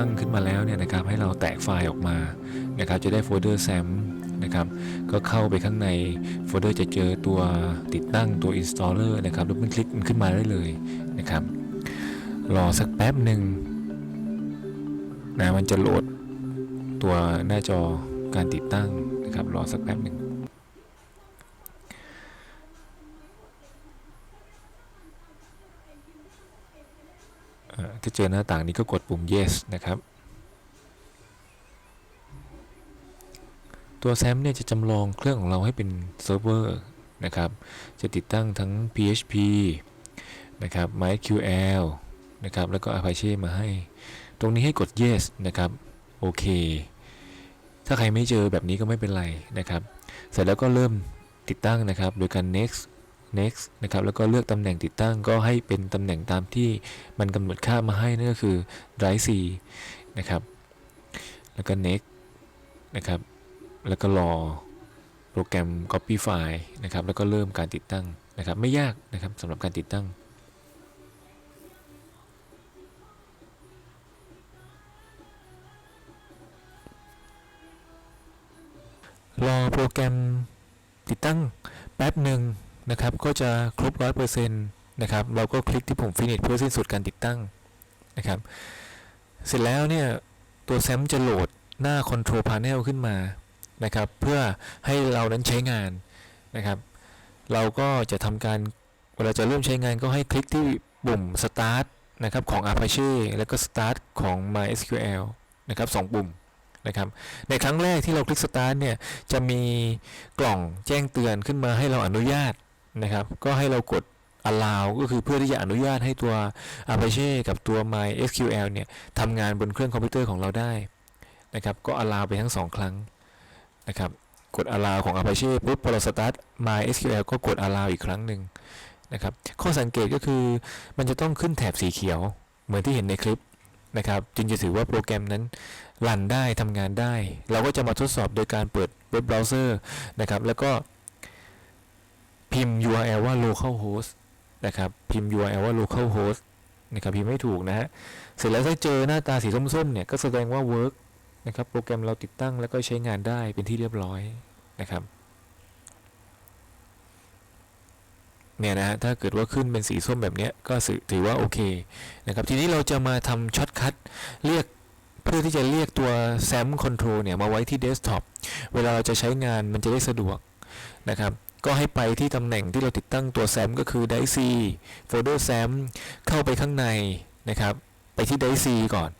ตั้งขึ้นมาแล้วเนี่ยนะครับให้เราแตกไฟล์ออกมานะครับจะได้โฟลเดอร์แซมนะครับก็เข้าไปข้างในโฟลเดอร์จะเจอตัวติดตั้งตัว installer นะครับแล้วมันคลิกมันขึ้นมาได้เลยนะครับรอสักแป๊บหนึ่งนะมันจะโหลดตัวหน้าจอการติดตั้งนะครับรอสักแป๊บหนึ่ง เอ่อ ถ้าเจอหน้าต่างนี้ก็กดปุ่ม yes นะครับ ตัวแซมเนี่ยจะจำลองเครื่องของเราให้เป็นเซิร์ฟเวอร์นะครับ จะติดตั้งทั้ง PHP นะครับ MySQL นะครับ แล้วก็ Apache มาให้ ตรงนี้ให้กด yes นะครับโอเค ถ้าใครไม่เจอแบบนี้ก็ไม่เป็นไรนะครับ เสร็จแล้วก็เริ่มติดตั้งนะครับ โดยการ next next นะครับแล้วก็เลือกตำแหน่งติดตั้งก็ให้เป็นตำแหน่งตามที่มันกำหนดค่ามาให้นั่นก็คือ drive C นะครับแล้วก็ next นะครับแล้วก็รอโปรแกรม copy file นะครับแล้วก็เริ่มการติดตั้งนะครับไม่ยากนะครับสำหรับการติดตั้งรอโปรแกรมติดตั้งแป๊บหนึ่ง นะครับก็จะครบ 100%นะครับเราก็คลิกที่ปุ่ม finish เพื่อสิ้นสุดการติดตั้งนะครับ เสร็จแล้วเนี่ยตัวแซมจะโหลดหน้า Control Panel ขึ้นมานะครับ เพื่อให้เรานั้นใช้งานนะครับ เราก็จะทำการเวลาจะเริ่มใช้งานก็ให้คลิกที่ปุ่ม Start นะครับของ Apache แล้วก็ Start ของ MySQL นะครับสองปุ่มนะครับในครั้งแรกที่เราคลิก Start เนี่ยจะมีกล่องแจ้งเตือนขึ้นมาให้เราอนุญาต นะครับ ก็ให้เรากด allow ก็คือเพื่อที่จะอนุญาตให้ตัว Apache กับตัว MySQL เนี่ยทำงานบนเครื่องคอมพิวเตอร์ของเราได้นะครับ ก็ allow ไปทั้งสองครั้งนะครับ กด allow ของ Apache ปุ๊บพอเรา start MySQL ก็กด allow อีกครั้งหนึ่งนะครับ ข้อสังเกตก็คือมันจะต้องขึ้นแถบสีเขียว เหมือนที่เห็นในคลิปนะครับจึงจะถือว่าโปรแกรมนั้นรันได้ทำงานได้ เราก็จะมาทดสอบโดยการเปิดเว็บเบราว์เซอร์นะครับ แล้วก็ พิมพ์ URL ว่า localhost นะครับพิมพ์ URL ว่า localhost นะครับพิมพ์ไม่ถูกนะฮะเสร็จแล้วถ้าเจอหน้าตาสีส้มๆเนี่ยก็แสดงว่า work นะครับโปรแกรมเราติดตั้งแล้วก็ใช้งานได้เป็นที่เรียบร้อยนะครับเนี่ยนะฮะถ้าเกิดว่าขึ้นเป็นสีส้มแบบนี้ก็ถือถือว่าโอเคนะครับทีนี้เราจะมาทำช็อตคัทเรียกเพื่อที่จะเรียกตัว SAM Control เนี่ยมาไว้ที่เดสก์ท็อปเวลาเราจะใช้งานมันจะได้สะดวกนะครับ ก็ให้ไปที่ตำแหน่งที่เราติดตั้งตัว SAM ก็คือ DICE C โฟลเดอร์ SAM เข้าไปข้างในนะครับ ไปที่ DICE ก่อน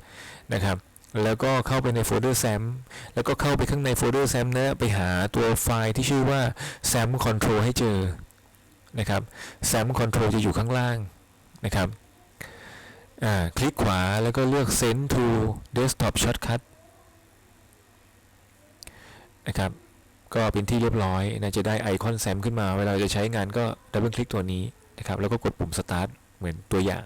นะครับ แล้วก็เข้าไปในโฟลเดอร์ SAM แล้วก็เข้าไปข้างในโฟลเดอร์ SAM นะไปหาตัวไฟล์ที่ชื่อว่า SAM Control ให้เจอนะครับ SAM Control จะอยู่ข้างล่างนะครับอ่าคลิกขวาแล้วก็เลือก Send to Desktop Shortcut นะครับ ก็เป็นที่เรียบร้อยนะจะได้ไอคอนแซมขึ้นมา เวลาจะใช้งานก็ดับเบิลคลิกตัวนี้นะครับ แล้วก็กดปุ่ม Start เหมือนตัวอย่าง